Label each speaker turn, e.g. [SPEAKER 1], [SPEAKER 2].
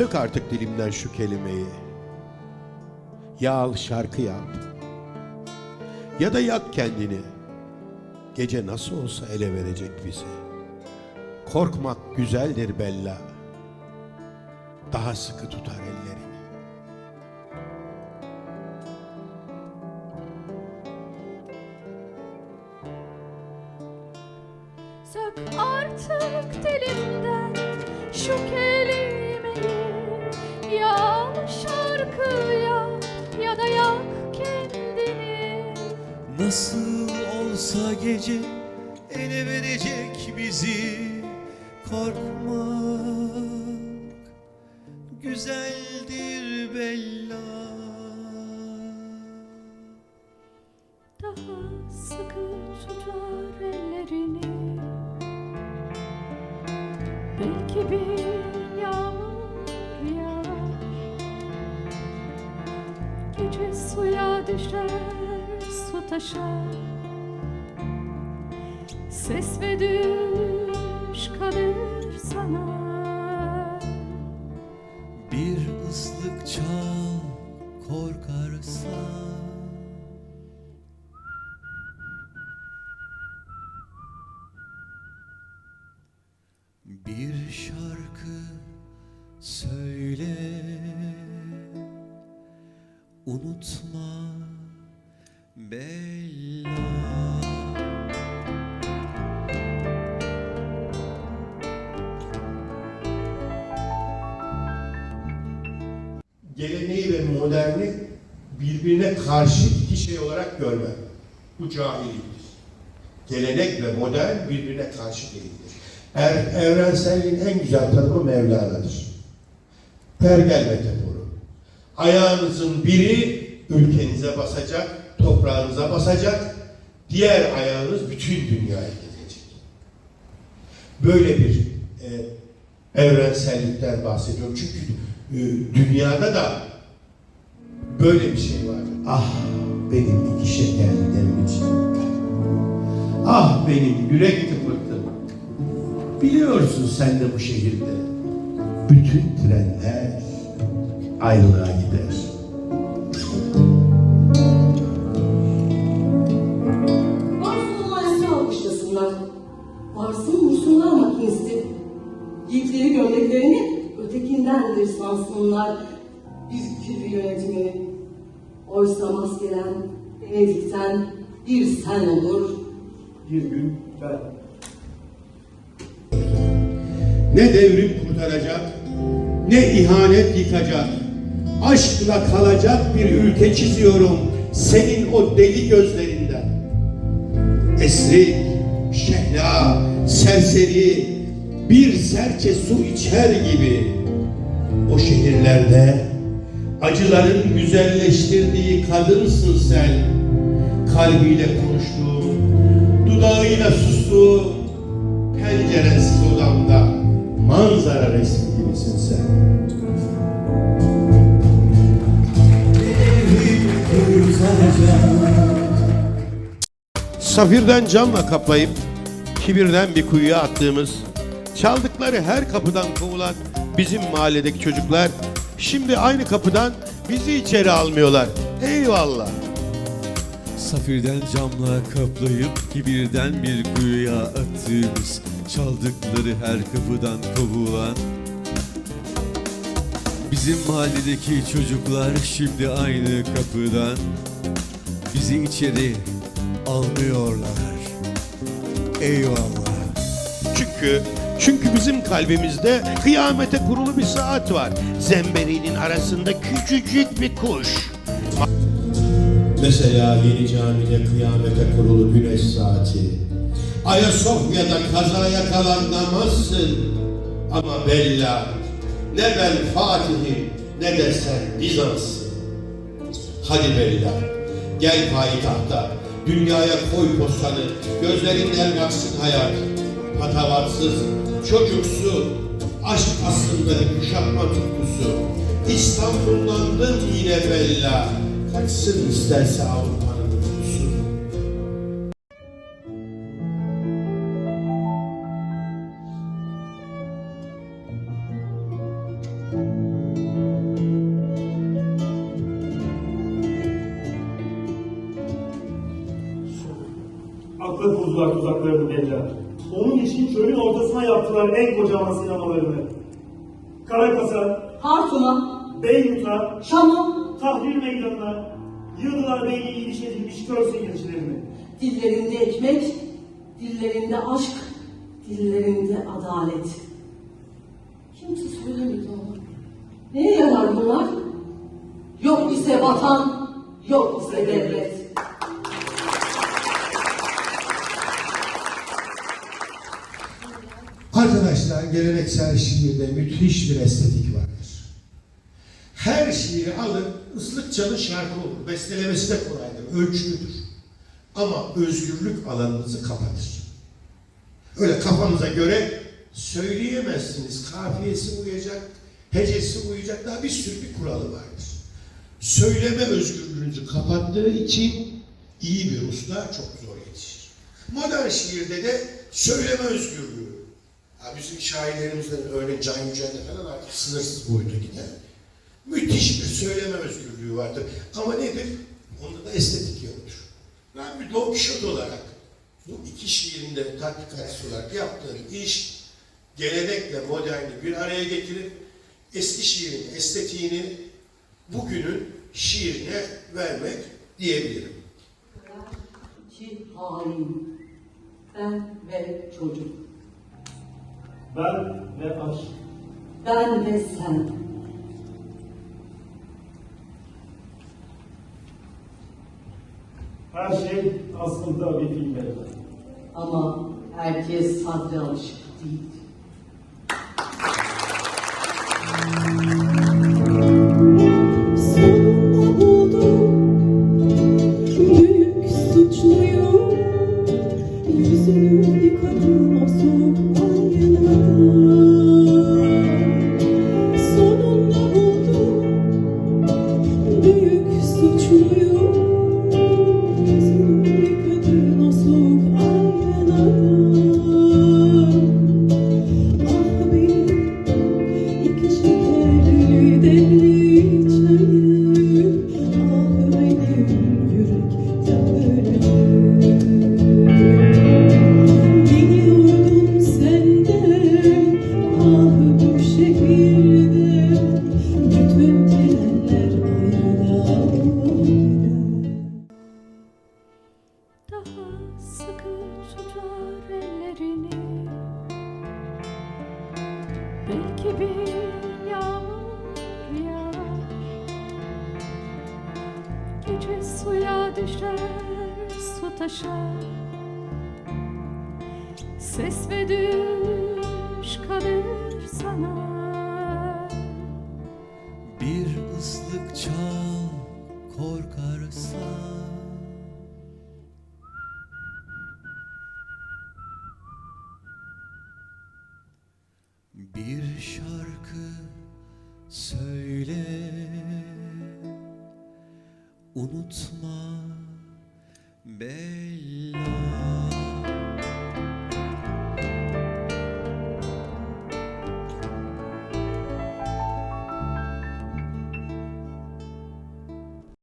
[SPEAKER 1] Sök artık dilimden şu kelimeyi. Ya al şarkı yap. Ya da yak kendini. Gece nasıl olsa ele verecek bizi. Korkmak güzeldir Bella. Daha sıkı tutar ellerini.
[SPEAKER 2] Sök artık dilimden şu al şarkıya ya da yak kendini.
[SPEAKER 3] Nasıl olsa gece ele verecek bizi Korkmak güzeldir Bella.
[SPEAKER 2] Daha sıkı tutar ellerini. Belki bir düşer su taşar Ses ve düş kalır sana.
[SPEAKER 3] Bir ıslık çal korkarsan Bir şarkı söyle. Unutma Bella
[SPEAKER 1] Geleneği ve moderni birbirine karşı iki şey olarak görme. Bu cahilliktir. Gelenek ve modern birbirine karşı değildir. Er, evrenselliğin en güzel tanımı Mevlana'dır. Pergel metaforu. Ayağınızın biri ülkenize basacak, toprağınıza basacak, diğer ayağınız bütün dünyaya gezecek. Böyle bir e, evrensellikten bahsediyorum. Çünkü e, dünyada da böyle bir şey var. Ah benim iki şekerlerim için. Ah benim yürek tıpırtım. Biliyorsun sen de bu şehirde bütün trenler ayrılığa gider.
[SPEAKER 4] Varsın Musunlar makinesi. Yiğitleri gömleklerini ötekindendir sansınlar. Biz kirli yönetimi. Oysa maskelen, Venedik'ten bir sen olur.
[SPEAKER 1] Bir gün ben ne devrim kurtaracak, ne ihanet yıkacak, aşkla kalacak bir ülke çiziyorum senin o deli gözlerinden. Esrik, şehla, serseri, bir serçe su içer gibi o şehirlerde acıların güzelleştirdiği kadınsın sen. Kalbiyle konuştuğum, dudağıyla sustuğum, penceresiz odamda manzara resmi gibisin sen. Safirden camla kaplayıp kibirden bir kuyuya attığımız, çaldıkları her kapıdan kovulan bizim mahalledeki çocuklar şimdi aynı kapıdan bizi içeri almıyorlar. Eyvallah.
[SPEAKER 3] Safirden camla kaplayıp kibirden bir kuyuya attığımız Çaldıkları her kapıdan kovulan Bizim mahalledeki çocuklar şimdi aynı kapıdan Bizi içeri almıyorlar Eyvallah
[SPEAKER 1] Çünkü çünkü bizim kalbimizde kıyamete kurulu bir saat var. Zemberinin arasında küçücük bir kuş. Mesela yeni camide kıyamete kurulu güneş saati. Ayasofya'da kaza yakalanamazsın. Ama Bella ne ben Fatih'im ne de sen Bizans'ın. Hadi Bella gel payitahta dünyaya koy postanı gözlerinden baksın hayat. Patavatsız, çocuksu, aşk aslında bir kuşatma tutkusu. İstanbullandım yine Bella. Kaçsın isterse Avrupa'nın
[SPEAKER 5] kurdular tuzaklarını belli. Onun için çölün ortasına yaptılar en kocaman sinemalarını. Karakas'a,
[SPEAKER 4] Hartum'a,
[SPEAKER 5] Beyrut'a,
[SPEAKER 4] Şam'a,
[SPEAKER 5] Tahrir Meydanı'na yığdılar beyni iniş edilmiş kör seyircilerini.
[SPEAKER 4] dillerinde ekmek, dillerinde aşk, dillerinde adalet. Kimse söylemedi onu. Neye yarar bunlar? Yok ise vatan, yok ise devlet.
[SPEAKER 1] Geleneksel şiirde müthiş bir estetik vardır. Her şiiri alın, ıslıkçalı şarkı olur. Bestelemesi de kolaydır, ölçülüdür. Ama özgürlük alanınızı kapatır. Öyle kafanıza göre söyleyemezsiniz. Kafiyesi uyacak, hecesi uyacak, daha bir sürü bir kuralı vardır. Söyleme özgürlüğünüzü kapattığı için iyi bir usta çok zor yetişir. Modern şiirde de söyleme özgürlüğü. Ha bizim şairlerimizden örneğin Can Yücel'de falan artık sınırsız boyuta gider. Müthiş bir söyleme özgürlüğü vardır. Ama nedir? Onda da estetik yoktur. Ben bir Don Quixote olarak bu iki şiirinde tatbikatçı olarak yaptığım iş gelenekle moderni bir araya getirip eski şiirin estetiğini bugünün şiirine vermek diyebilirim.
[SPEAKER 4] İki hain, ben ve çocuk,
[SPEAKER 5] Ben ve aşk.
[SPEAKER 4] ben ve sen.
[SPEAKER 5] Her şey aslında bir film benzer.
[SPEAKER 4] Ama herkes sadre alışık değil.
[SPEAKER 6] Büyük suçluyu Yüzünü
[SPEAKER 2] düşer su taşar. Ses ve düş kalır sana.
[SPEAKER 3] Bir ıslık çal korkarsan Bir şarkı söyle Unutma belle.